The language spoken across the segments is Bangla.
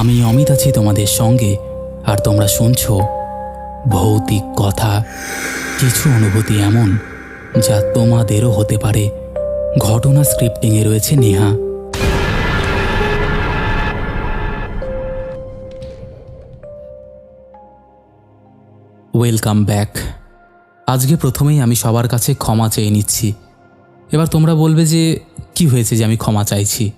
আমি অমিত আছি তোমাদের সঙ্গে, আর তোমরা শুনছো ভৌতিক কথা। কিছু অনুভূতি এমন, যা তোমাদেরও হতে পারে। ঘটনা স্ক্রিপ্টিংয়ে রয়েছে নেহা। ওয়েলকাম ব্যাক আজকে প্রথমেই আমি সবার কাছে ক্ষমা চেয়ে নিচ্ছি। এবার তোমরা বলবে যে, কি হয়েছে যে আমি ক্ষমা চাইছি?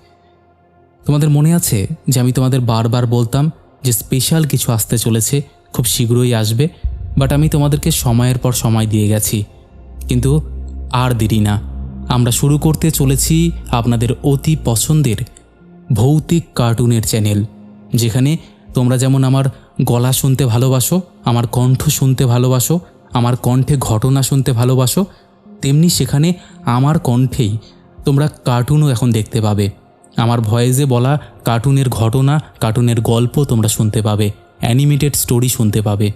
তোমাদের মনে আছে যে আমি তোমাদের বারবার বলতাম যে স্পেশাল কিছু আসতে চলেছে, খুব শীঘ্রই আসবে, বাট আমি তোমাদেরকে সময়ের পর সময় দিয়ে গেছি। কিন্তু আর দেরি না। আমরা শুরু করতে চলেছি আপনাদের অতি পছন্দের ভৌতিক কার্টুনের চ্যানেল, যেখানে তোমরা যেমন আমার গলা শুনতে ভালোবাসো, আমার কণ্ঠ শুনতে ভালোবাসো, আমার কণ্ঠে ঘটনা শুনতে ভালোবাসো, তেমনি সেখানে আমার কণ্ঠেই তোমরা কার্টুনও এখন দেখতে পাবে। আমার ভয়েসে বলা কার্টুনের ঘটনা, কার্টুনের গল্প তোমরা শুনতে পাবে, অ্যানিমেটেড স্টোরি শুনতে পাবে।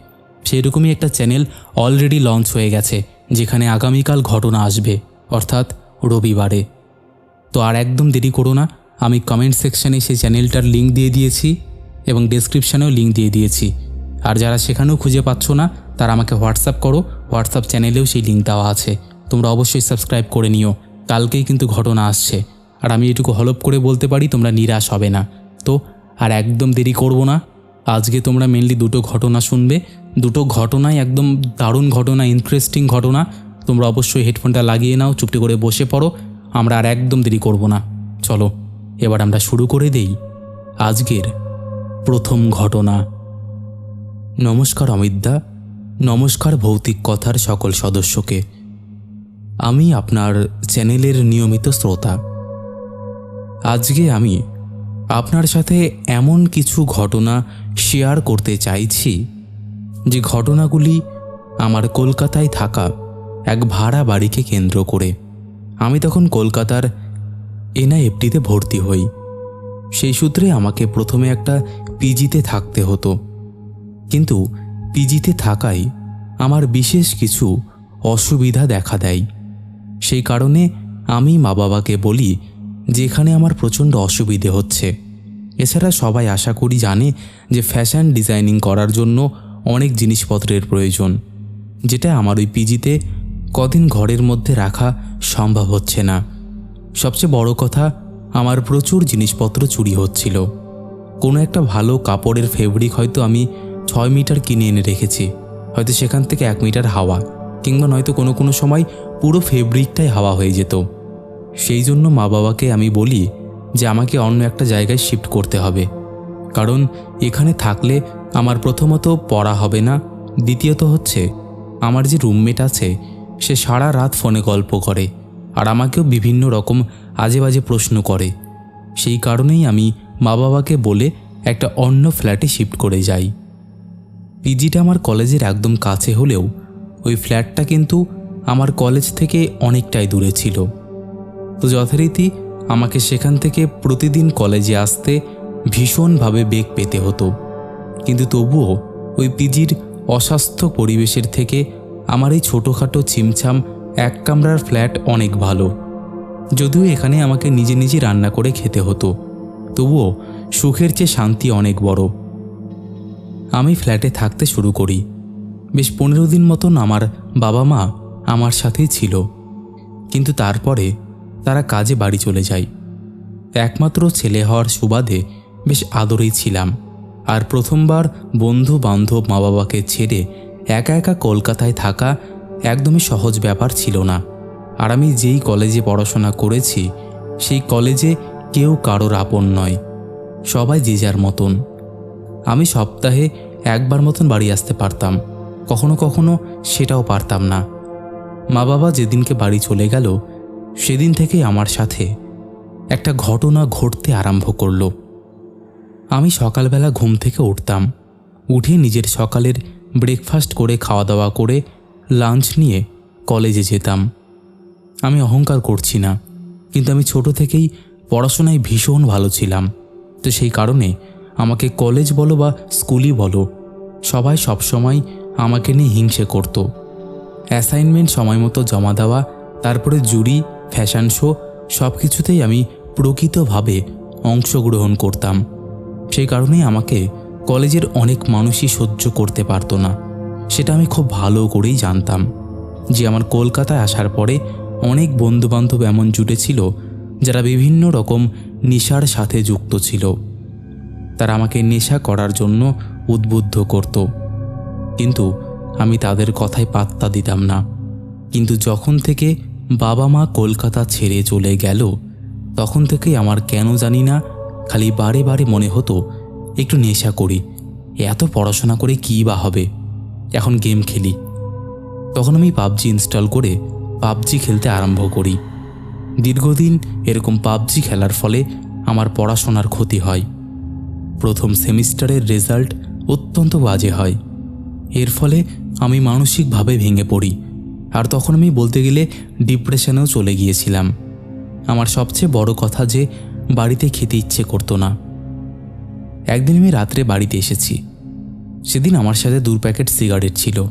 সেরকমই একটা চ্যানেল অলরেডি লঞ্চ হয়ে গেছে, যেখানে আগামীকাল ঘটনা আসবে, অর্থাৎ রবিবারে। তো আর একদম দেরি করো না, আমি কমেন্ট সেকশানে সেই চ্যানেলটার লিঙ্ক দিয়ে দিয়েছি এবং ডেসক্রিপশানেও লিঙ্ক দিয়ে দিয়েছি। আর যারা সেখানেও খুঁজে পাচ্ছ না, তারা আমাকে হোয়াটসঅ্যাপ করো হোয়াটসঅ্যাপ চ্যানেলেও সেই লিঙ্ক দেওয়া আছে। তোমরা অবশ্যই সাবস্ক্রাইব করে নিও। কালকেই কিন্তু ঘটনা আসছে। আর আমি এটুকু হলপ করে বলতে পারি, তোমরা নিরাশ হবে না। তো, আর একদম দেরি করব না। আজকে তোমরা মেনলি দুটো ঘটনা শুনবে। দুটো ঘটনাই একদম দারুণ ঘটনা ইন্টারেস্টিং ঘটনা। তোমরা অবশ্যই হেডফোনটা লাগিয়ে নাও, চুপটি করে বসে পড়ো। আমরা আর একদম দেরি করব না। চলো, এবার আমরা শুরু করে দেই আজকের প্রথম ঘটনা। নমস্কার অমিতদা নমস্কার ভৌতিক কথার সকল সদস্যকে। আমি আপনার চ্যানেলের নিয়মিত শ্রোতা। আজকে আমি আপনার সাথে এমন কিছু ঘটনা শেয়ার করতে চাইছি, যে ঘটনাগুলি আমার কলকাতায় থাকা এক ভাড়া বাড়িকে কেন্দ্র করে। আমি তখন কলকাতার এনআইএফটিতে ভর্তি হই। সেই সূত্রে আমাকে প্রথমে একটা পিজিতে থাকতে হতো। কিন্তু পিজিতে থাকায় আমার বিশেষ কিছু অসুবিধা দেখা দেয়। সেই কারণে আমি মা বাবাকে বলি যে এখানে আমার প্রচণ্ড অসুবিধে হচ্ছে। এছাড়া সবাই আশা করি জানে যে ফ্যাশন ডিজাইনিং করার জন্য অনেক জিনিসপত্রের প্রয়োজন, যেটা আমার ওই পিজিতে কদিন ঘরের মধ্যে রাখা সম্ভব হচ্ছে না। সবচেয়ে বড় কথা, আমার প্রচুর জিনিসপত্র চুরি হচ্ছিল। কোনো একটা ভালো কাপড়ের ফেব্রিক হয়তো আমি ছয় মিটার কিনে এনে রেখেছি, হয়তো সেখান থেকে এক মিটার হাওয়া, কিংবা নয়তো কোনো কোনো সময় পুরো ফেব্রিকটাই হাওয়া হয়ে যেত। সেই জন্য মা বাবাকে আমি বলি যে আমাকে অন্য একটা জায়গায় শিফট করতে হবে। কারণ এখানে থাকলে আমার প্রথমত পড়া হবে না, দ্বিতীয়ত হচ্ছে আমার যে রুমমেট আছে, সে সারা রাত ফোনে গল্প করে আর আমাকেও বিভিন্ন রকম আজে বাজে প্রশ্ন করে। সেই কারণেই আমি মা বাবাকে বলে একটা অন্য ফ্ল্যাটে শিফট করে যাই। পিজিটা আমার কলেজের একদম কাছে হলেও ওই ফ্ল্যাটটা কিন্তু আমার কলেজ থেকে অনেকটাই দূরে ছিল। তো যথারীতি আমাকে সেখান থেকে প্রতিদিন কলেজে আসতে ভীষণভাবে বেগ পেতে হতো। কিন্তু তবুও ওই পিজির অস্বাস্থ্য পরিবেশের থেকে আমার এই ছোটোখাটো ছিমছাম এক কামরার ফ্ল্যাট অনেক ভালো। যদিও এখানে আমাকে নিজে নিজে রান্না করে খেতে হতো। তবুও সুখের চেয়ে শান্তি অনেক বড়। আমি ফ্ল্যাটে থাকতে শুরু করি। বেশ পনেরো দিন মতন আমার বাবা মা আমার সাথেই ছিল। কিন্তু তারপরে তারা কাজে বাড়ি চলে যায়। একমাত্র ছেলে হওয়ার সুবাদে বেশ আদরেই ছিলাম, আর প্রথমবার বন্ধু বান্ধব মা বাবাকে ছেড়ে একা একা কলকাতায় থাকা একদমই সহজ ব্যাপার ছিল না। আর আমি যেই কলেজে পড়াশোনা করেছি, সেই কলেজে কেউ কারোর আপন নয়, সবাই যে যার মতন। আমি সপ্তাহে একবার মতন বাড়ি আসতে পারতাম, কখনো কখনো সেটাও পারতাম না। মা বাবা যেদিনকে বাড়ি চলে গেল সেদিন থেকে আমার সাথে একটা ঘটনা ঘটতে আরম্ভ করল। আমি সকালবেলা ঘুম থেকে উঠতাম, উঠে নিজের সকালের ব্রেকফাস্ট করে খাওয়া দাওয়া করে লাঞ্চ নিয়ে কলেজে যেতাম। আমি অহংকার করছি না, কিন্তু আমি ছোট থেকেই পড়াশোনায় ভীষণ ভালো ছিলাম। তো সেই কারণে আমাকে কলেজ বলো বা স্কুলই বলো, সবাই সবসময় আমাকে নিয়ে হিংসে করতো। অ্যাসাইনমেন্ট সময় মতো জমা দেওয়া, তারপরে জুরি ফ্যাশন শো সব কিছুতেই আমি প্রকৃতভাবে অংশগ্রহণ করতাম। সেই কারণেই আমাকে কলেজের অনেক মানুষই সহ্য করতে পারতো না। সেটা আমি খুব ভালো করেই জানতাম। যে আমার কলকাতায় আসার পরে অনেক বন্ধুবান্ধব এমন জুটেছিল যারা বিভিন্ন রকম নেশার সাথে যুক্ত ছিল। তারা আমাকে নেশা করার জন্য উদ্বুদ্ধ করত। কিন্তু আমি তাদের কথায় পাত্তা দিতাম না। কিন্তু যখন থেকে বাবা মা কলকাতা ছেড়ে চলে গেল। তখন থেকেই আমার কেন জানি না, খালি বারে বারে মনে হতো, একটু নেশা করি, এত পড়াশোনা করে কী বা হবে? এখন গেম খেলি। তখন আমি পাবজি ইনস্টল করে পাবজি খেলতে আরম্ভ করি। দীর্ঘদিন এরকম পাবজি খেলার ফলে আমার পড়াশোনার ক্ষতি হয়। প্রথম সেমিস্টারের রেজাল্ট অত্যন্ত বাজে হয়। এর ফলে আমি মানসিকভাবে ভেঙে পড়ি। আর তখন আমি বলতে গেলে ডিপ্রেশনেও চলে গিয়েছিলাম। আমার সবচেয়ে বড় কথা যে, বাড়িতে খেতে ইচ্ছে করতো না। একদিন আমি রাত্রে বাড়িতে এসেছি। সেদিন আমার সাথে দু প্যাকেট সিগারেট ছিল।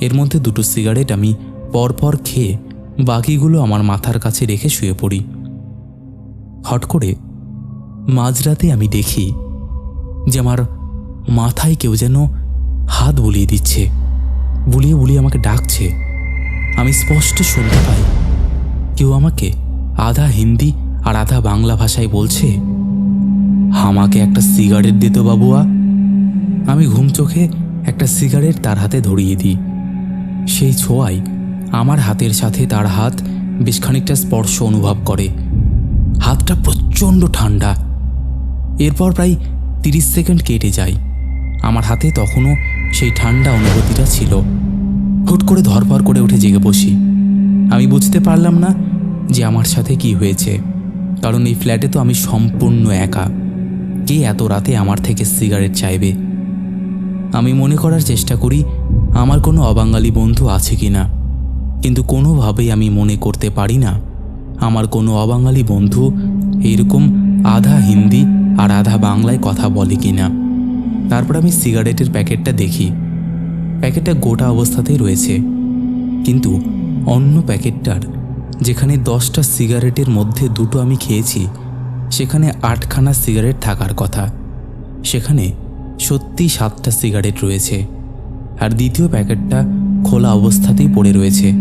এর মধ্যে দুটো সিগারেট আমি পরপর খেয়ে বাকিগুলো আমার মাথার কাছে রেখে শুয়ে পড়ি। হট করে মাঝরাতে আমি দেখি যে, আমার মাথায় কেউ যেন হাত বুলিয়ে দিচ্ছে। বুলিয়ে বুলিয়ে আমাকে ডাকছে। আমি স্পষ্ট শুনতে পাই। কেউ আমাকে আধা হিন্দি আর আধা বাংলা ভাষায় বলছে, আমাকে একটা সিগারেট দিত বাবুয়া। আমি ঘুম চোখে একটা সিগারেট তার হাতে ধরিয়ে দিই। সেই ছোঁয়ায় আমার হাতের সাথে তার হাত বেশ খানিকটা স্পর্শ অনুভব করে। হাতটা প্রচণ্ড ঠান্ডা। এরপর প্রায় তিরিশ সেকেন্ড কেটে যায়। আমার হাতে তখনও সেই ঠান্ডা অনুভূতিটা ছিল। হুট করে ধরপর করে উঠে জেগে বসি। আমি বুঝতে পারলাম না যে আমার সাথে কি হয়েছে, কারণ এই ফ্ল্যাটে তো আমি সম্পূর্ণ একা। কে এত রাতে আমার থেকে সিগারেট চাইবে? আমি মনে করার চেষ্টা করি, আমার কোনো অবাঙালি বন্ধু আছে কি না কিন্তু কোনোভাবেই আমি মনে করতে পারি না, আমার কোনো অবাঙালি বন্ধু এরকম আধা হিন্দি আর আধা বাংলায় কথা বলে কি না তারপর আমি সিগারেটের প্যাকেটটা দেখি। প্যাকেটটা গোটা অবস্থাতেই রয়েছে। কিন্তু অন্য প্যাকেটটার, যেখানে দশটা সিগারেটের মধ্যে দুটো আমি খেয়েছি, সেখানে আটখানা সিগারেট থাকার কথা। সেখানে সত্যি সাতটা সিগারেট রয়েছে। আর দ্বিতীয় প্যাকেটটা খোলা অবস্থাতেই পড়ে রয়েছে,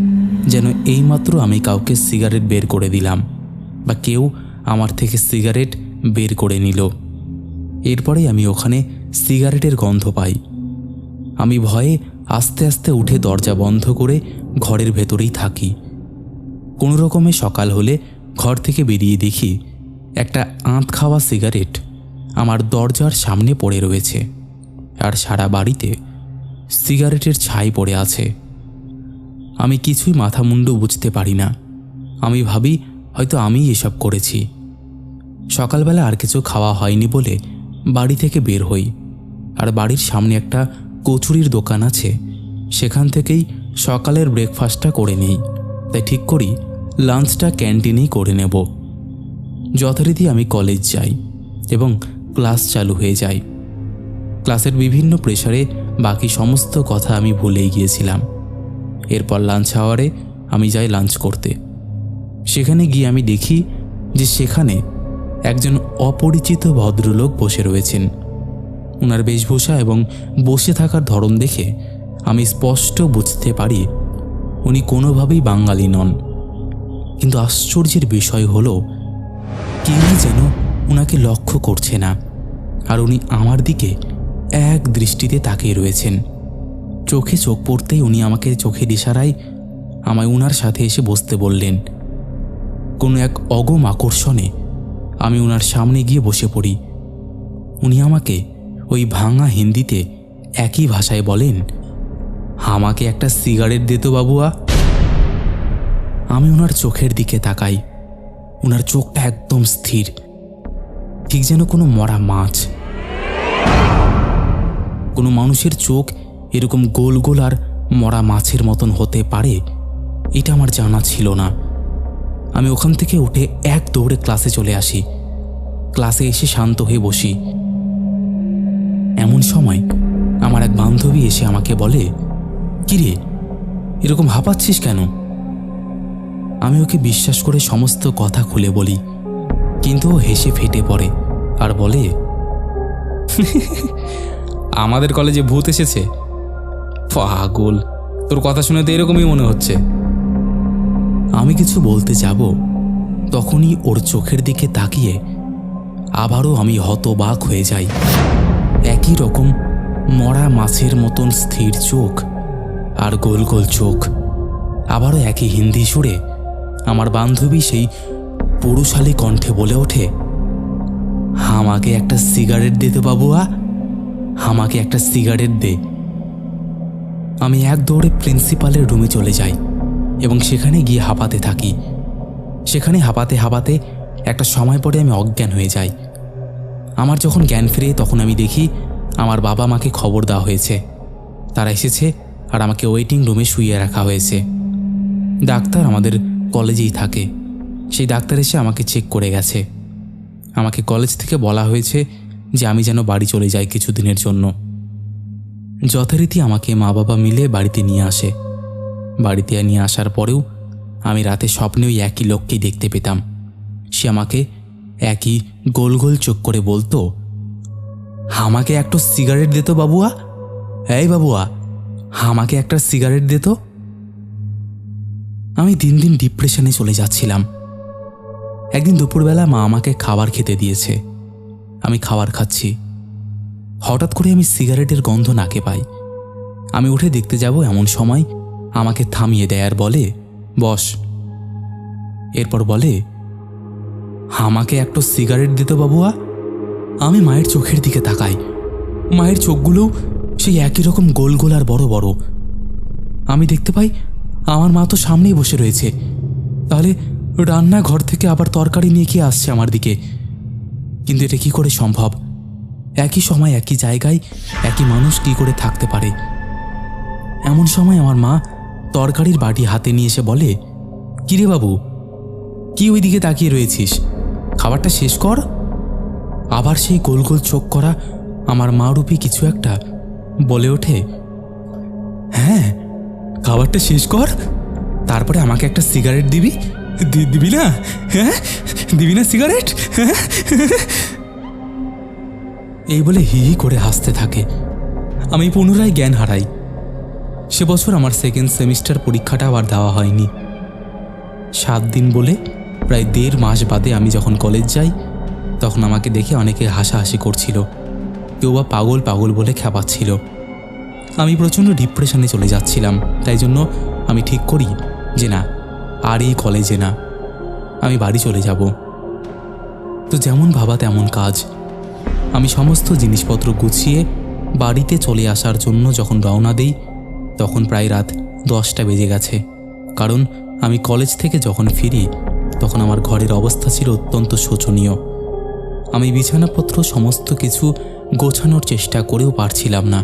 যেন এইমাত্র আমি কাউকে সিগারেট বের করে দিলাম, বা কেউ আমার থেকে সিগারেট বের করে নিল। এরপরে আমি ওখানে সিগারেটের গন্ধ পাই। আমি ভয়ে আস্তে আস্তে উঠে দরজা বন্ধ করে ঘরের ভেতরেই থাকি। কোনো রকমে সকাল হলে ঘর থেকে বেরিয়ে দেখি একটা আঁত খাওয়া সিগারেট আমার দরজার সামনে পড়ে রয়েছে আর সারা বাড়িতে সিগারেটের ছাই পড়ে আছে। আমি কিছুই মাথা মুন্ডু বুঝতে পারি না। আমি ভাবি, হয়তো আমি এসব করেছি। সকালবেলা আর কিছু খাওয়া হয়নি বলে বাড়ি থেকে বের হই আর বাড়ির সামনে একটা কচুরির দোকান আছে। সেখান থেকেই সকালের ব্রেকফাস্টটা করে নিই। তাই ঠিক করি লাঞ্চটা ক্যান্টিনেই করে নেব। যথারীতি আমি কলেজ যাই এবং ক্লাস চালু হয়ে যায়। ক্লাসের বিভিন্ন প্রেশারে বাকি সমস্ত কথা আমি ভুলেই গিয়েছিলাম। এরপর লাঞ্চ আওয়ারে আমি যাই লাঞ্চ করতে। সেখানে গিয়ে আমি দেখি যে সেখানে একজন অপরিচিত ভদ্রলোক বসে রয়েছেন। ওনার বেশভূষা এবং বসে থাকার ধরন দেখে আমি স্পষ্ট বুঝতে পারি উনি কোনোভাবেই বাঙালি নন। কিন্তু আশ্চর্যের বিষয় হলো, কেউই যেন ওনাকে লক্ষ্য করছে না, আর উনি আমার দিকে এক দৃষ্টিতে তাকিয়ে রয়েছেন। চোখে চোখ পড়তেই উনি আমাকে চোখের ইশারায় আমায় উনার সাথে এসে বসতে বললেন, কোনো এক অগম আকর্ষণে আমি ওনার সামনে গিয়ে বসে পড়ি। উনি আমাকে ওই ভাঙা হিন্দিতে একই ভাষায় বলেন, আমাকে একটা সিগারেট দে তো বাবুয়া। আমি ওনার চোখের দিকে তাকাই। ওনার চোখটা একদম স্থির, ঠিক যেন কোনো মরা মাছ। কোনো মানুষের চোখ এরকম গোল গোল আর মরা মাছের মতন হতে পারে, এটা আমার জানা ছিল না। আমি ওখান থেকে উঠে এক দৌড়ে ক্লাসে চলে আসি। ক্লাসে এসে শান্ত হয়ে বসি। এমন সময় আমার এক বান্ধবী এসে আমাকে বলে, কিরে, এরকম হাঁপাচ্ছিস কেন? আমি ওকে বিশ্বাস করে সমস্ত কথা খুলে বলি, কিন্তু ও হেসে ফেটে পড়ে আর বলে, আমাদের কলেজে ভূত এসেছে। পাগল, তোর কথা শুনে তো এরকমই মনে হচ্ছে। আমি কিছু বলতে যাব, তখনই ওর চোখের দিকে তাকিয়ে আবারও আমি হতবাক হয়ে যাই। একই রকম মরা মাছের মতন স্থির চোখ আর গোল গোল চোখ। আবারও একই হিন্দি সুরে আমার বান্ধবী সেই পুরুষালী কণ্ঠে বলে ওঠে, আমাকে একটা সিগারেট দে তো বাবুয়া আমাকে একটা সিগারেট দে। আমি এক দৌড়ে প্রিন্সিপালের রুমে চলে যাই এবং সেখানে গিয়ে হাঁপাতে থাকি। সেখানে হাঁপাতে হাঁপাতে একটা সময় পরে আমি অজ্ঞান হয়ে যাই। আমার যখন জ্ঞান ফিরে তখন আমি দেখি আমার বাবা মাকে খবর দেওয়া হয়েছে। তারা এসেছে আর আমাকে ওয়েটিং রুমে শুইয়ে রাখা হয়েছে। ডাক্তার আমাদের কলেজেই থাকে। সেই ডাক্তার এসে আমাকে চেক করে গেছে। আমাকে কলেজ থেকে বলা হয়েছে যে আমি যেন বাড়ি চলে যাই কিছুদিনের জন্য। যথারীতি আমাকে মা বাবা মিলে বাড়িতে নিয়ে আসে। বাড়িতে নিয়ে আসার পরেও আমি রাতে স্বপ্নে ওই একই লোককেই দেখতে পেতাম। সে আমাকে একই গোল গোল চোখ করে বলতো আমাকে একটা সিগারেট দিত বাবুয়া। এই, বাবুয়া, আমাকে একটা সিগারেট দিত আমি দিন দিন ডিপ্রেশনে চলে যাচ্ছিলাম। একদিন দুপুরবেলা মা আমাকে খাবার খেতে দিয়েছে। আমি খাবার খাচ্ছি। হঠাৎ করে আমি সিগারেটের গন্ধ নাকে পাই। আমি উঠে দেখতে যাব এমন সময় আমাকে থামিয়ে দেয় আর বলে, বস। এরপর বলে, আমাকে একটা সিগারেট দিত বাবুয়া। আমি মায়ের চোখের দিকে তাকাই। মায়ের চোখগুলো সেই একই রকম গোল গোল আর বড় বড়। আমি দেখতে পাই, আমার মা তো সামনেই বসে রয়েছে। তাহলে রান্নাঘর থেকে আবার তরকারি নিয়ে কি আসছে আমার দিকে? কিন্তু এটা কি করে সম্ভব? একই সময় একই জায়গায় একই মানুষ কি করে থাকতে পারে? এমন সময় আমার মা তরকারির বাটি হাতে নিয়ে এসে বলে, কিরে বাবু, কি ওই দিকে তাকিয়ে রয়েছিস? খাবারটা শেষ কর। আবার সেই গোল গোল চোখ করা আমার মা রূপী কিছু একটা বলে ওঠে হ্যাঁ খাবারটা শেষ কর। তারপরে আমাকে একটা সিগারেট দিবি? দিবি না? হ্যাঁ? দিবি না সিগারেট? হ্যাঁ? এই বলে হি হি করে হাসতে থাকে। আমি পুনরায় জ্ঞান হারাই। সে বছর আমার সেকেন্ড সেমিস্টার পরীক্ষাটা আবার দেওয়া হয়নি। সাত দিন বলে প্রায় দেড় মাস বাদে আমি যখন কলেজ যাই তখন আমাকে দেখে অনেকে হাসাহাসি করছিল। কেউ বা পাগল পাগল বলে খেপাচ্ছিল। আমি প্রচণ্ড ডিপ্রেশনে চলে যাচ্ছিলাম। তাই জন্য আমি ঠিক করি যে না, আর এই কলেজে না। আমি বাড়ি চলে যাব। তো যেমন ভাবা তেমন কাজ। আমি সমস্ত জিনিসপত্র গুছিয়ে বাড়িতে চলে আসার জন্য যখন রওনা দিই, তখন প্রায় রাত দশটা বেজে গেছে। কারণ আমি কলেজ থেকে যখন ফিরি, তখন আমার ঘরের অবস্থা ছিল অত্যন্ত শোচনীয়। আমি বিছানাপত্র সমস্ত কিছু গোছানোর চেষ্টা করেও পারছিলাম না।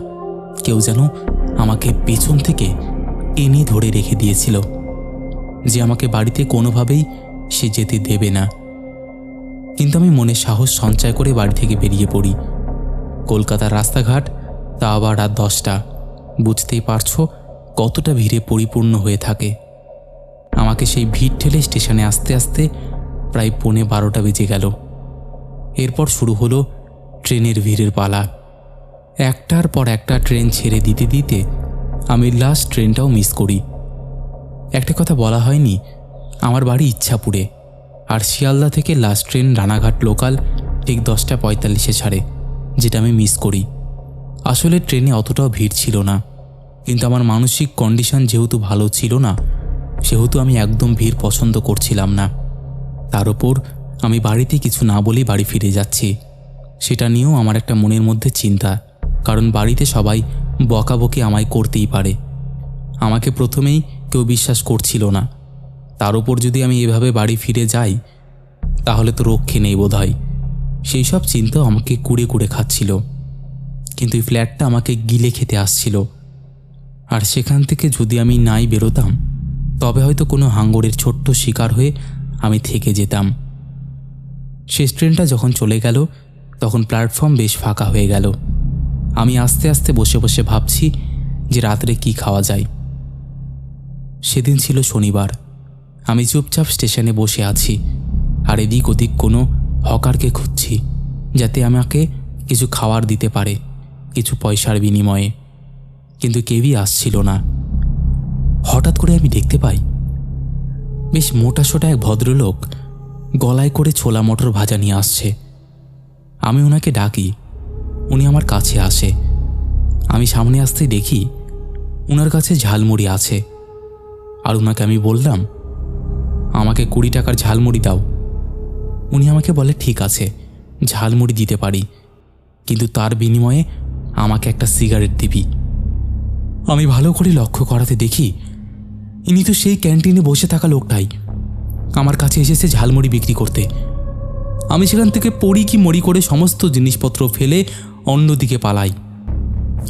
কেউ যেন আমাকে পেছন থেকে টেনে ধরে রেখে দিয়েছিল যে আমাকে বাড়িতে কোনোভাবেই সে যেতে দেবে না। কিন্তু আমি মনে সাহস সঞ্চয় করে বাড়ি থেকে বেরিয়ে পড়ি। কলকাতার রাস্তাঘাট তা আবার রাত দশটা। বুঝতেই পারছ কতটা ভিড়ে পরিপূর্ণ হয়ে থাকে। আমাকে সেই ভিড় ঠেলে স্টেশনে আসতে আসতে প্রায় পৌনে বারোটা বেজে গেল। এরপর শুরু হলো ট্রেনের ভিড়ের পালা। একটার পর একটা ট্রেন ছেড়ে দিতে দিতে আমি লাস্ট ট্রেনটাও মিস করি। একটা কথা বলা হয়নি, আমার বাড়ি ইচ্ছাপুরে, আর শিয়ালদা থেকে লাস্ট ট্রেন রানাঘাট লোকাল ঠিক দশটা পঁয়তাল্লিশে ছাড়ে, যেটা আমি মিস করি। আসলে ট্রেনে অতটাও ভিড় ছিল না, কিন্তু আমার মানসিক কন্ডিশন যেহেতু ভালো ছিল না, সেহেতু আমি একদম ভিড় পছন্দ করছিলাম না। তার ওপর আমি বাড়িতে কিছু না বলেই বাড়ি ফিরে যাচ্ছি। সেটা নিয়েও আমার একটা মনের মধ্যে চিন্তা, কারণ বাড়িতে সবাই বকাবকি আমায় করতেই পারে। আমাকে প্রথমেই কেউ বিশ্বাস করছিল না। তার উপর যদি আমি এভাবে বাড়ি ফিরে যাই, তাহলে তো রক্ষে নেই বোধ হয় সেই সব চিন্তাও আমাকে কুড়ে কুড়ে খাচ্ছিল। কিন্তু এই ফ্ল্যাটটা আমাকে গিলে খেতে আসছিল। আর সেখান থেকে যদি আমি নাই বেরোতাম, তবে হয়তো কোনো হাঙ্গরের ছোট্ট শিকার হয়ে আমি থেকে যেতাম। শেষ ট্রেনটা যখন চলে গেল, তখন প্ল্যাটফর্ম বেশ ফাঁকা হয়ে গেল। আমি আস্তে আস্তে বসে বসে ভাবছি যে রাত্রে কি খাওয়া যায়। সেদিন ছিল শনিবার। আমি চুপচাপ স্টেশনে বসে আছি আর এদিক ওদিক কোনো হকারকে খুঁজছি যাতে আমাকে কিছু খাওয়ার দিতে পারে, কিছু পয়সার বিনিময়ে। কিন্তু কেউই আসছিল না। হঠাৎ করে আমি দেখতে পাই, বেশ মোটা সোটা এক ভদ্রলোক গলায় করে ছোলা মটর ভাজা নিয়ে আসছে। আমি ওনাকে ডাকি, উনি আমার কাছে আসে। আমি সামনে আসতে দেখি ওনার কাছে ঝালমুড়ি আছে। আর ওনাকে আমি বললাম, আমাকে কুড়ি টাকার ঝালমুড়ি দাও। উনি আমাকে বলে, ঠিক আছে, ঝালমুড়ি দিতে পারি, কিন্তু তার বিনিময়ে আমাকে একটা সিগারেট দিবি। আমি ভালো করে লক্ষ্য করাতে দেখি, ইনি তো সেই ক্যান্টিনে বসে থাকা লোকটাই আমার কাছে এসেছে ঝালমুড়ি বিক্রি করতে। আমি সেখান থেকে পড়ি কি মরি করে সমস্ত জিনিসপত্র ফেলে অন্যদিকে পালাই।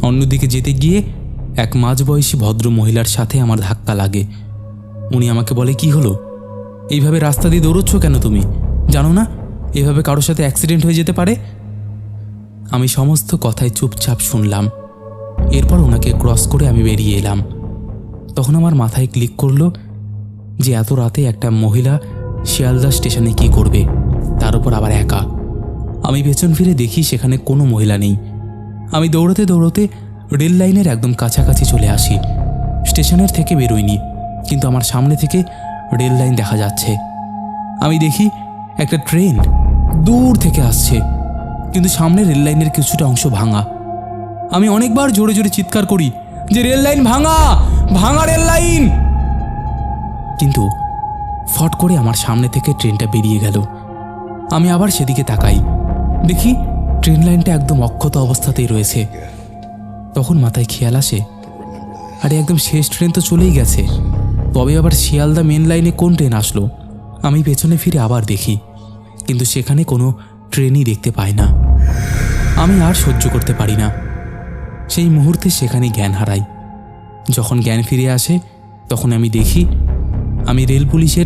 অন্যদিকে যেতে গিয়ে এক মাঝবয়সী ভদ্র মহিলার সাথে আমার ধাক্কা লাগে। উনি আমাকে বলে, কি হলো? এইভাবে রাস্তা দিয়ে দৌড়চ্ছ কেন তুমি? জানো না? এভাবে কারোর সাথে অ্যাক্সিডেন্ট হয়ে যেতে পারে? আমি সমস্ত কথায় চুপচাপ শুনলাম। এরপর ওনাকে ক্রস করে আমি বেরিয়ে এলাম। তখন আমার মাথায় ক্লিক করল যে এত রাতে একটা মহিলা শিয়ালদা স্টেশনে কি করবে? তার উপর আবার একা। আমি পেছন ফিরে দেখি সেখানে কোনো মহিলা নেই। আমি দৌড়তে দৌড়তে রেল লাইনের একদম কাছাকাছি চলে আসি। স্টেশনের থেকে বেরোইনি, কিন্তু আমার সামনে থেকে রেল লাইন দেখা যাচ্ছে। আমি দেখি একটা ট্রেন দূর থেকে আসছে, কিন্তু সামনে রেল লাইনের কিছুটা অংশ ভাঙা। আমি অনেকবার জোরে জোরে চিৎকার করি যে, রেল লাইন ভাঙা! ভাঙা রেল লাইন! কিন্তু ফট করে আমার সামনে থেকে ট্রেনটা বেরিয়ে গেল। আমি আবার সেদিকে তাকাই। দেখি ট্রেন লাইনটা একদম অক্ষত অবস্থাতেই রয়েছে। তখন মাথায় খেয়াল আসে, আরে একদম শেষ ট্রেন তো চলেই গেছে। তবে আবার শিয়ালদা মেন লাইনে কোন ট্রেন আসলো? আমি পেছনে ফিরে আবার দেখি, কিন্তু সেখানে কোনো ট্রেনই দেখতে পাই না। আমি আর সহ্য করতে পারি না। সেই মুহূর্তে সেখানে জ্ঞান হারাই। যখন জ্ঞান ফিরে আসে, তখন আমি দেখি আমি রেল পুলিশের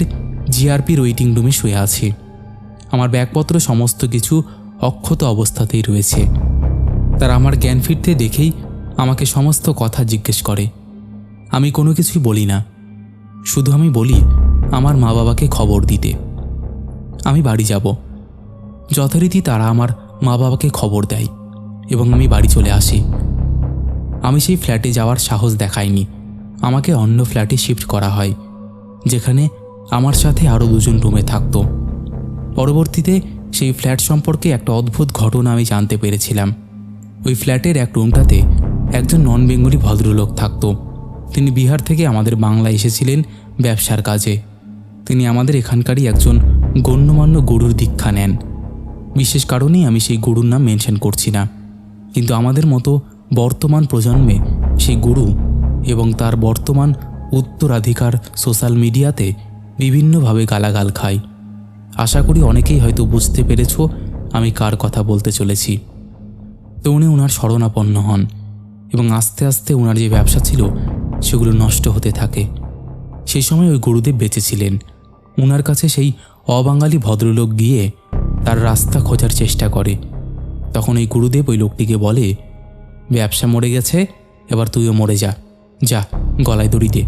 জিআরপির ওয়েটিং রুমে শুয়ে আছি। আমার ব্যাগপত্র সমস্ত কিছু অক্ষত অবস্থাতেই রয়েছে। তারা আমার জ্ঞান ফিরতে দেখেই আমাকে সমস্ত কথা জিজ্ঞেস করে। আমি কোনো কিছুই বলি না। শুধু আমি বলি, আমার মা বাবাকে খবর দিতে। আমি বাড়ি যাব। যথারীতি তারা আমার মা বাবাকে খবর দেয় এবং আমি বাড়ি চলে আসি। আমি সেই ফ্ল্যাটে যাওয়ার সাহস দেখাইনি। আমাকে অন্য ফ্ল্যাটে শিফট করা হয়। যেখানে আমার সাথে আরও দুজন রুমে থাকতো। পরবর্তীতে সেই ফ্ল্যাট সম্পর্কে একটা অদ্ভুত ঘটনা আমি জানতে পেরেছিলাম। ওই ফ্ল্যাটের এক রুমটাতে একজন নন বেঙ্গলি ভদ্রলোক থাকতো। তিনি বিহার থেকে আমাদের বাংলা এসেছিলেন ব্যবসার কাজে। তিনি আমাদের এখানকারই একজন গণ্যমান্য গুরুর দীক্ষা নেন। বিশেষ কারণেই আমি সেই গুরুর নাম মেনশন করছি না। কিন্তু আমাদের মতো বর্তমান প্রজন্মে সেই গুরু এবং তার বর্তমান উত্তরাধিকার সোশ্যাল মিডিয়াতে বিভিন্নভাবে গালাগাল খায়। আশা করি অনেকেই হয়তো বুঝতে পেরেছ আমি কার কথা বলতে চলেছি। তো উনি ওনার শরণাপন্ন হন এবং আস্তে আস্তে ওনার যে ব্যবসা ছিল সেগুলো নষ্ট হতে থাকে। সেই সময় ওই গুরুদেব বেঁচেছিলেন ওনার কাছে সেই অবাঙালি ভদ্রলোক গিয়ে তার রাস্তা খোঁজার চেষ্টা করে। তখন ওই গুরুদেব ওই লোকটিকে বলে, ব্যবসা মরে গেছে, এবার তুইও মরে যা। যা, গলায় দড়ি দে।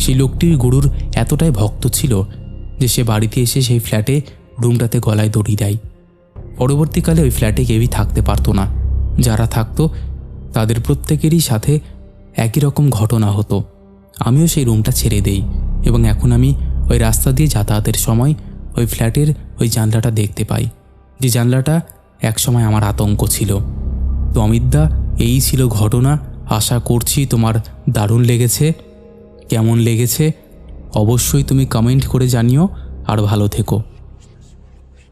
সেই লোকটির গুরুর এতটাই ভক্ত ছিল যে সে বাড়িতে এসে সেই ফ্ল্যাটে রুমটাতে গলায় দড়ি দেয়। পরবর্তীকালে ওই ফ্ল্যাটে কেউই থাকতে পারতো না। যারা থাকতো, তাদের প্রত্যেকেরই সাথে একই রকম ঘটনা হতো। আমিও সেই রুমটা ছেড়ে দেই এবং এখন আমি ওই রাস্তা দিয়ে যাতায়াতের সময় ওই ফ্ল্যাটের ওই জানলাটা দেখতে পাই। যে জানলাটা একসময় আমার আতঙ্ক ছিল। তো অমিতদা, এই ছিল ঘটনা আশা করছি তোমার দারুণ লেগেছে। কেমন লেগেছে? অবশ্যই তুমি কমেন্ট করে জানিও আর ভালো থেকো।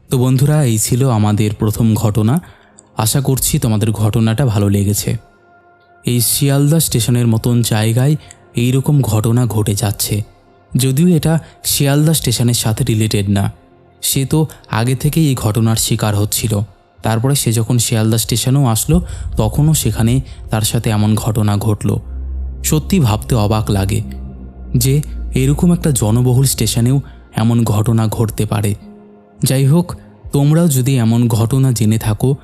তো বন্ধুরা, এই ছিল আমাদের প্রথম ঘটনা। আশা করছি তোমাদের ঘটনাটা ভালো লেগেছে। এই শিয়ালদা স্টেশনের মতন জায়গায় এই রকম ঘটনা ঘটে যাচ্ছে। যদিও এটা শিয়ালদা স্টেশনের সাথে রিলেটেড না, সে তো আগে থেকেই এই ঘটনার শিকার হচ্ছিল। তারপরে সে যখন শিয়ালদা স্টেশনেও আসলো, তখনও সেখানে তার সাথে এমন ঘটনা ঘটল। সত্যি ভাবতে অবাক লাগে যে, এরকম একটা জনবহুল স্টেশনেও এমন ঘটনা ঘটতে পারে। যাই হোক, তোমরাও যদি এমন ঘটনা জেনে থাকো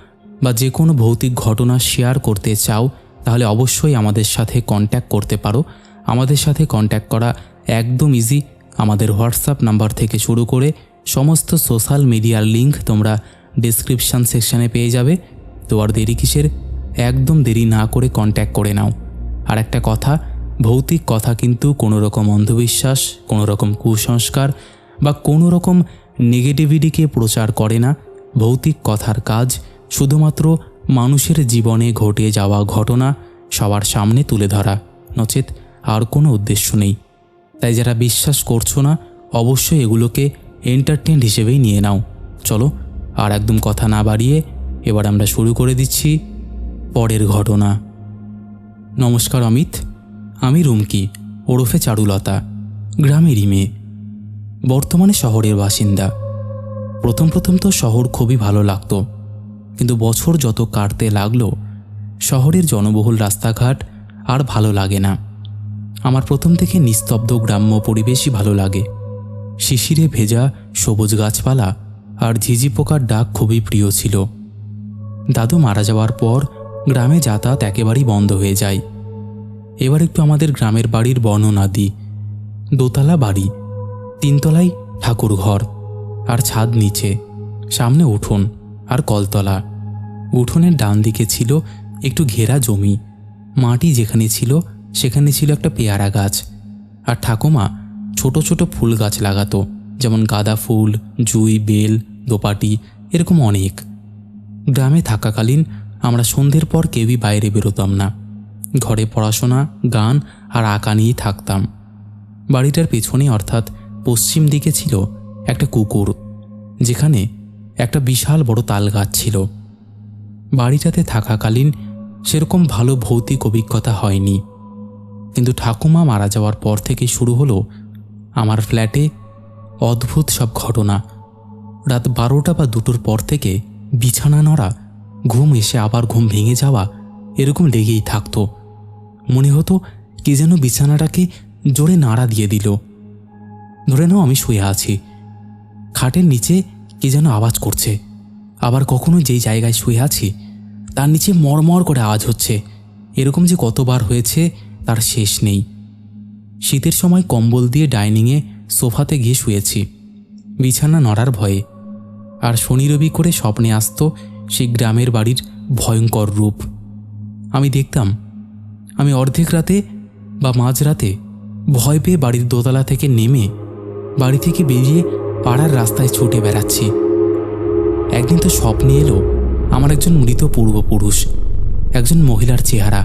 বা যে কোনো ভৌতিক ঘটনা শেয়ার করতে চাও, তাহলে অবশ্যই আমাদের সাথে কন্ট্যাক্ট করতে পারো। আমাদের সাথে কন্ট্যাক্ট করা একদম ইজি আমাদের হোয়াটসঅ্যাপ নাম্বার থেকে শুরু করে সমস্ত সোশ্যাল মিডিয়ার লিংক তোমরা ডিসক্রিপশান সেকশানে পেয়ে যাবে। তো আর দেরি কিসের? একদম দেরি না করে কন্ট্যাক্ট করে নাও। আর একটা কথা, ভৌতিক কথা কিন্তু কোনো রকম অন্ধবিশ্বাস কোনো রকম কুসংস্কার বা কোনো রকম নেগেটিভিটিকে প্রচার করে না। ভৌতিক কথার কাজ শুধুমাত্র মানুষের জীবনে ঘটে যাওয়া ঘটনা সবার সামনে তুলে ধরা। নচেত আর কোনো উদ্দেশ্য নেই। তাই যারা বিশ্বাস করছ না, অবশ্যই এগুলোকে এন্টারটেন হিসেবেই নিয়ে নাও। চলো আর একদম কথা না বাড়িয়ে এবার আমরা শুরু করে দিচ্ছি পরের ঘটনা। নমস্কার, অমিত। আমি রুমকি, ওরফে চারুলতা, গ্রামেরই মেয়ে। বর্তমানে শহরের বাসিন্দা। প্রথম প্রথম তো শহর খুবই ভালো লাগতো, কিন্তু বছর যত কাটতে লাগল, শহরের জনবহুল রাস্তাঘাট আর ভালো লাগে না। আমার প্রথম থেকে নিস্তব্ধ গ্রাম্য পরিবেশই ভালো লাগে। শিশিরে ভেজা সবুজ গাছপালা আর ঝিঝি পোকার ডাক খুবই প্রিয় ছিল। দাদু মারা যাওয়ার পর গ্রামে যাতায়াত একেবারেই বন্ধ হয়ে যায়। এবার একটু আমাদের গ্রামের বাড়ির বর্ণনা দিই। দোতলা বাড়ি তিনতলায় ঠাকুর ঘর আর ছাদ নিচে, সামনে উঠোন আর কলতলা। উঠোনের ডান দিকে ছিল একটু ঘেরা জমি। মাটি যেখানে ছিল, সেখানে ছিল একটা পেয়ারা গাছ। আর ঠাকুমা ছোট ছোট ফুল গাছ লাগাতো। যেমন গাঁদা ফুল, জুই, বেল, দোপাটি, এরকম অনেক। গ্রামে থাকাকালীন আমরা সন্ধ্যের পর কেউই বাইরে বেরোতাম না। ঘরে পড়াশোনা, গান আর আঁকা নিয়েই থাকতাম। বাড়িটার পেছনে অর্থাৎ পশ্চিম দিকে ছিল একটা কুকুর, যেখানে একটা বিশাল বড় তাল গাছ ছিল। বাড়িটাতে থাকাকালীন সেরকম ভালো ভৌতিক অভিজ্ঞতা হয়নি। কিন্তু ঠাকুমা মারা যাওয়ার পর থেকে শুরু হলো আমার ফ্ল্যাটে অদ্ভুত সব ঘটনা। রাত বারোটা বা দুটোর পর থেকে বিছানা নড়া, ঘুম এসে আবার ঘুম ভেঙে যাওয়া এরকম লেগেই থাকতো। মনে হতো কে যেন বিছানাটাকে জোরে নাড়া দিয়ে দিল। ধরে নাও আমি শুয়ে আছি। খাটের নিচে কে যেন আওয়াজ করছে। আবার কখনো যেই জায়গায় শুয়ে আছি, তার নিচে মরমর করে আওয়াজ হচ্ছে। এরকম যে কতবার হয়েছে, তার শেষ নেই। শীতের সময় কম্বল দিয়ে ডাইনিংয়ে সোফাতে গিয়ে শুয়েছি। বিছানা নড়ার ভয়ে। আর শনি রবি করে স্বপ্নে আসতো সেই গ্রামের বাড়ির ভয়ঙ্কর রূপ। আমি দেখতাম, আমি অর্ধেক রাতে বা মাঝরাতে ভয় পেয়ে বাড়ির দোতলা থেকে নেমে বাড়ি থেকে বেরিয়ে পাড়ার রাস্তায় ছুটে বেড়াচ্ছি। একদিন তো স্বপ্নে এলো আমার একজন মৃত পূর্বপুরুষ, একজন মহিলার চেহারা,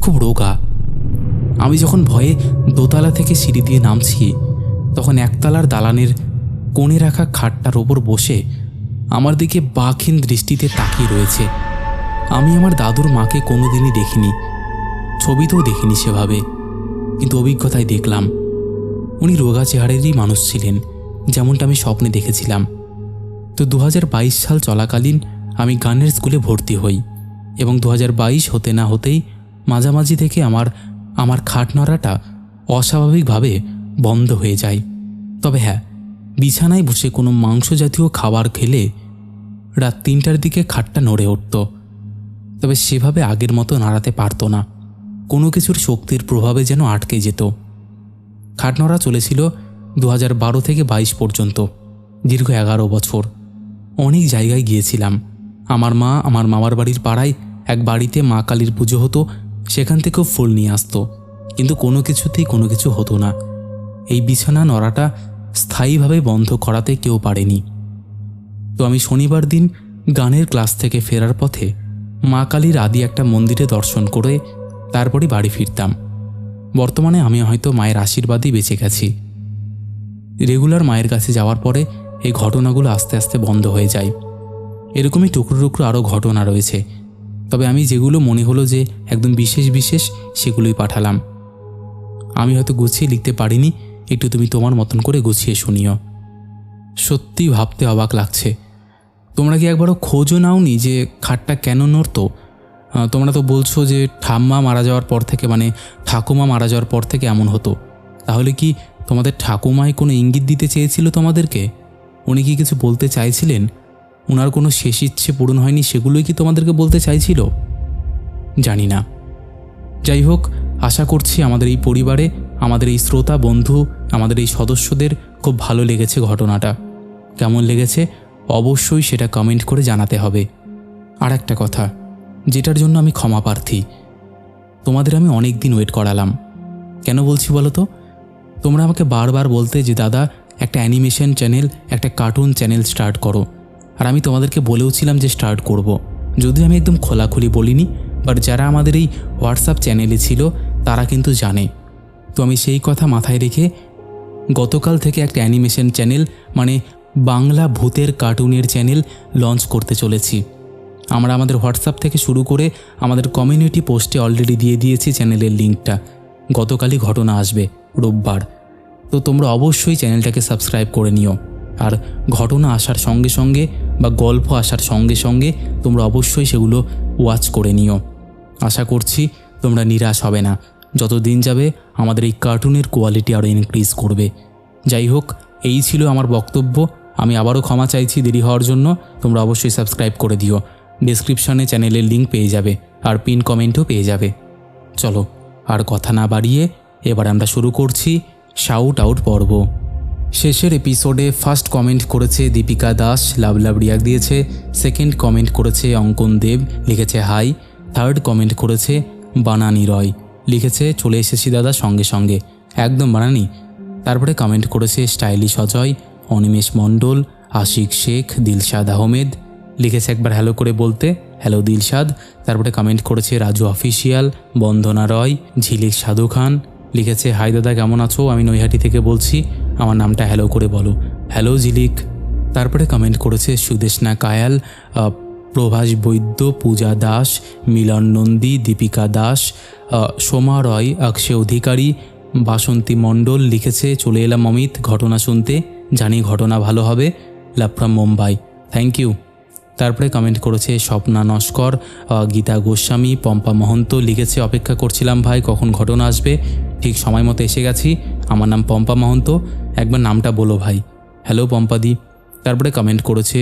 খুব রোগা। আমি যখন ভয়ে দোতলা থেকে সিঁড়ি দিয়ে নামছি তখন একতলার দালানের কোণে রাখা খাটটার ওপর বসে আমার দিকে বাঘহীন দৃষ্টিতে তাকিয়ে রয়েছে। আমি আমার দাদুর মাকে কোনোদিনই দেখিনি। ছবিতেও দেখিনি সেভাবে। কিন্তু অভিজ্ঞতায় দেখলাম, উনি রোগা চেহারেরই মানুষ ছিলেন, যেমনটা আমি স্বপ্নে দেখেছিলাম। তো দু হাজার বাইশ সাল চলাকালীন আমি গানের স্কুলে ভর্তি হই এবং দু হাজার বাইশ হতে না হতেই মাঝামাঝি থেকে আমার আমার খাট নড়াটা অস্বাভাবিকভাবে বন্ধ হয়ে যায়। তবে হ্যাঁ বিছানায় বসে কোনো মাংস জাতীয় খাবার খেলে রাত তিনটার দিকে খাটটা নড়ে উঠত। তবে সেভাবে আগের মতো নাড়াতে পারতো না। কোনো কিছুর শক্তির প্রভাবে যেন আটকে যেত। খাট নড়া চলেছিল দু বারো থেকে বাইশ পর্যন্ত, দীর্ঘ এগারো বছর। অনেক জায়গায় গিয়েছিলাম। আমার মা আমার মামার বাড়ির পাড়ায় এক বাড়িতে মা কালীর পুজো হতো, সেখান থেকেও ফুল নিয়ে আসতো। কিন্তু কোনো কিছুতেই কোনো কিছু হতো না। এই বিছানা নড়াটা স্থায়ীভাবে বন্ধ করাতে কেউ পারেনি। তো আমি শনিবার দিন গানের ক্লাস থেকে ফেরার পথে মা কালীর আদি একটা মন্দিরে দর্শন করে তারপরে বাড়ি ফিরতাম। বর্তমানে আমি হয়তো মায়ের আশীর্বাদই বেঁচে গেছি। রেগুলার মায়ের কাছে যাওয়ার পরে এই ঘটনাগুলো আস্তে আস্তে বন্ধ হয়ে যায়। এরকমই টুকরো টুকরো আরও ঘটনা রয়েছে। তবে আমি যেগুলো মনে হলো যে একদম বিশেষ বিশেষ সেগুলোই পাঠালাম। আমি হয়তো গুছিয়ে লিখতে পারিনি একটু তুমি তোমার মতন করে গুছিয়ে শুনিও। সত্যি ভাবতে অবাক লাগছে। তোমরা কি একবারও খোঁজও নাওনি যে খাটটা কেন নড়তো? তোমরা তো বলছো যে ঠাম্মা মারা যাওয়ার পর থেকে মানে ঠাকুমা মারা যাওয়ার পর থেকে এমন হতো। তাহলে কি তোমাদের ঠাকুমায় কোনো ইঙ্গিত দিতে চেয়েছিল তোমাদেরকে? উনি কি কিছু বলতে চাইছিলেন? ওনার কোনো শেষ ইচ্ছে পূরণ হয়নি সেগুলোই কি তোমাদেরকে বলতে চাইছিল? জানি না। যাই হোক, আশা করছি আমাদের এই পরিবারে, আমাদের এই শ্রোতা, বন্ধু আমাদের এই সদস্যদের খুব ভালো লেগেছে ঘটনাটা। কেমন লেগেছে? অবশ্যই সেটা কমেন্ট করে জানাতে হবে। আর একটা কথা, যেটার জন্য আমি ক্ষমা প্রার্থী। তোমাদের আমি অনেক দিন ওয়েট করালাম। কেন বলছি বলো তো তোমরা আমাকে বারবার বলতে যে, দাদা, একটা অ্যানিমেশন চ্যানেল একটা কার্টুন চ্যানেল স্টার্ট করো। আর আমি তোমাদেরকে বলেওছিলাম যে স্টার্ট করব। যদিও আমি একদম খোলাখুলি বলিনি বাট যারা আমাদের এই হোয়াটসঅ্যাপ চ্যানেলে ছিল, তারা কিন্তু জানে। তো আমি সেই কথা মাথায় রেখে গতকাল থেকে একটা অ্যানিমেশন চ্যানেল মানে বাংলা ভূতের কার্টুনের চ্যানেল, লঞ্চ করতে চলেছি। আমরা আমাদের হোয়াটসঅ্যাপ থেকে শুরু করে আমাদের কমিউনিটি পোস্টে অলরেডি দিয়ে দিয়েছি চ্যানেলের লিঙ্কটা। গতকালই ঘটনা আসবে, রোববার। তো তোমরা অবশ্যই চ্যানেলটাকে সাবস্ক্রাইব করে নিও। আর ঘটনা আসার সঙ্গে সঙ্গে বা গল্প আসার সঙ্গে সঙ্গে তোমরা অবশ্যই সেগুলো ওয়াচ করে নিও। আশা করছি তোমরা নিরাশ হবে না। যত দিন যাবে, আমাদের এই কার্টুনের কোয়ালিটি আরও ইনক্রিজ করবে। যাই হোক, এই ছিল আমার বক্তব্য। আমি আবারও ক্ষমা চাইছি দেরি হওয়ার জন্য। তোমরা অবশ্যই সাবস্ক্রাইব করে দিও। ডিসক্রিপশনে চ্যানেলের লিঙ্ক পেয়ে যাবে আর পিন কমেন্টও পেয়ে যাবে। চলো, আর কথা না বাড়িয়ে এবার আমরা শুরু করছি শাউট আউট পর্ব। শেষের এপিসোডে ফার্স্ট কমেন্ট করেছে দীপিকা দাস, লাভ লাভ রিয়াক দিয়েছে। সেকেন্ড কমেন্ট করেছে অঙ্কন দেব, লিখেছে হাই থার্ড কমেন্ট করেছে বানানি রয়। লিখেছে, চলে এসেছি দাদা সঙ্গে সঙ্গে। একদম বানানি। তারপরে কমেন্ট করেছে, স্টাইলিশ অজয়, অনিমেষ মণ্ডল, আশিক শেখ, দিলশাদ আহমেদ। লিখেছে একবার হ্যালো করে বলতে হ্যালো দিলশাদ। তারপরে কমেন্ট করেছে, রাজু অফিসিয়াল বন্দনা রয়, ঝিলিক সাধু খান। লিখেছে হাই দাদা, কেমন আছো? আমি নৈহাটি থেকে বলছি, আমার নামটা হ্যালো করে বলো। হ্যালো ঝিলিক। তারপরে কমেন্ট করেছে, সুদেশনা কায়াল। প্রভাস বৈদ্য, পূজা দাস, মিলন নন্দী, দীপিকা দাস সোমা রয়, অক্ষয় অধিকারী, বাসন্তী মণ্ডল লিখেছে, চলে এলাম অমিত, ঘটনা শুনতে, জানি ঘটনা ভালো হবে, love from Mumbai, thank you. তারপরে কমেন্ট করেছে, স্বপ্না নস্কর গীতা গোস্বামী, পম্পা মহন্ত লিখেছে, অপেক্ষা করছিলাম ভাই, কখন ঘটনা আসবে? ঠিক সময় মতো এসে গেছি, আমার নাম পম্পা মহন্ত, একবার নামটা বলো ভাই। হ্যালো পম্পাদি। তারপরে কমেন্ট করেছে,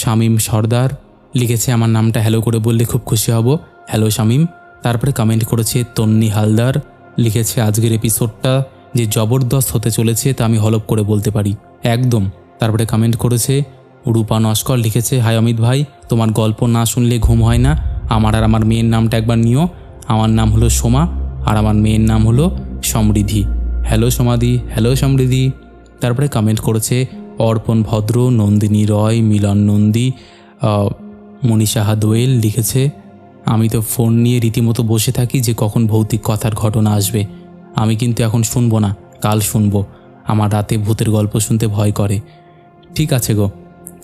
শামীম সর্দার লিখেছে, আমার নামটা হ্যালো করে বললে খুব খুশি হব। হ্যালো শামীম। তারপরে কমেন্ট করেছে, তন্নি হালদার। লিখেছে, আজকের এপিসোডটা যে জবরদস্ত হতে চলেছে, তা আমি হলপ করে বলতে পারি। একদম। তারপরে কমেন্ট করেছে, রূপা নস্কর। লিখেছে হাই অমিত ভাই, তোমার গল্প না শুনলে ঘুম হয় না। আমার আর আমার মেয়ের নামটা একবার নিও। আমার নাম হলো সোমা, আর আমার মেয়ের নাম হলো সমৃদ্ধি। হ্যালো সমাধি হ্যালো সমৃদ্ধি। তারপরে কমেন্ট করেছে, অর্পণ ভদ্র, নন্দিনী রয়, মিলন নন্দী। মনীষাহা দোয়েল লিখেছে, আমি তো ফোন নিয়ে রীতিমতো বসে থাকি যে কখন ভৌতিক কথার ঘটনা আসবে। আমি কিন্তু এখন শুনব না, কাল শুনব। আমার রাতে ভূতের গল্প শুনতে ভয় করে। ঠিক আছে গো।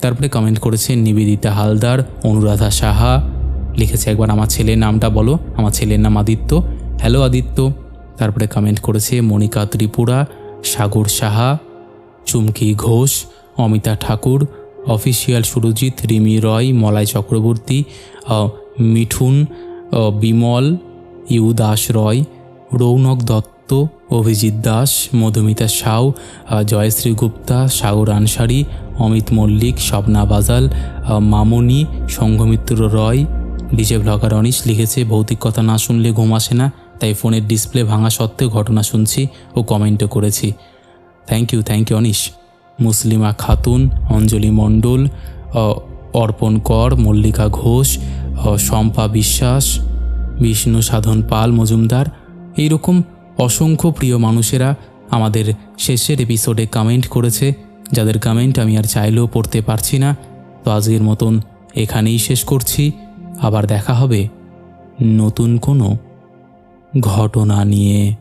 তারপরে কমেন্ট করেছে নিবেদিতা হালদার, অনুরাধা সাহা, লিখেছে একবার, আমার ছেলের নামটা বলো, আমার ছেলের নাম আদিত্য। হ্যালো আদিত্য। তারপরে কমেন্ট করেছে Monika Tripura, Sagar Saha, Chumki Ghosh, Amita Thakur official Surajit, Rimi Roy Malay Chakraborty Mithun Bimal, U Das Roy, Raunak Dutta, Abhijit Das, Madhumita Shaw Jayashree Gupta, Sagar Ansari, Amit Mallick, Swapna Bajal Mamoni Sanghamitra Roy, DJ blogger Anish লিখেছে, ভৌতিক কথা না শুনলে ঘুম আসে না, তাই ফোনের ডিসপ্লে ভাঙা সত্ত্বেও ঘটনা শুনছি ও কমেন্টও করেছি। Thank you thank you Anish. Muslima Khatun, Anjali মণ্ডল অর্পণ কর, মল্লিকা ঘোষ শম্পা বিশ্বাস, বিষ্ণু সাধন পাল মজুমদার। এইরকম অসংখ্য প্রিয় মানুষেরা আমাদের শেষের এপিসোডে কমেন্ট করেছে, যাদের কমেন্ট আমি আর চাইলেও পড়তে পারছি না। তো আজকের মতন এখানেই শেষ করছি। আবার দেখা হবে নতুন কোনো ঘটনা নিয়ে।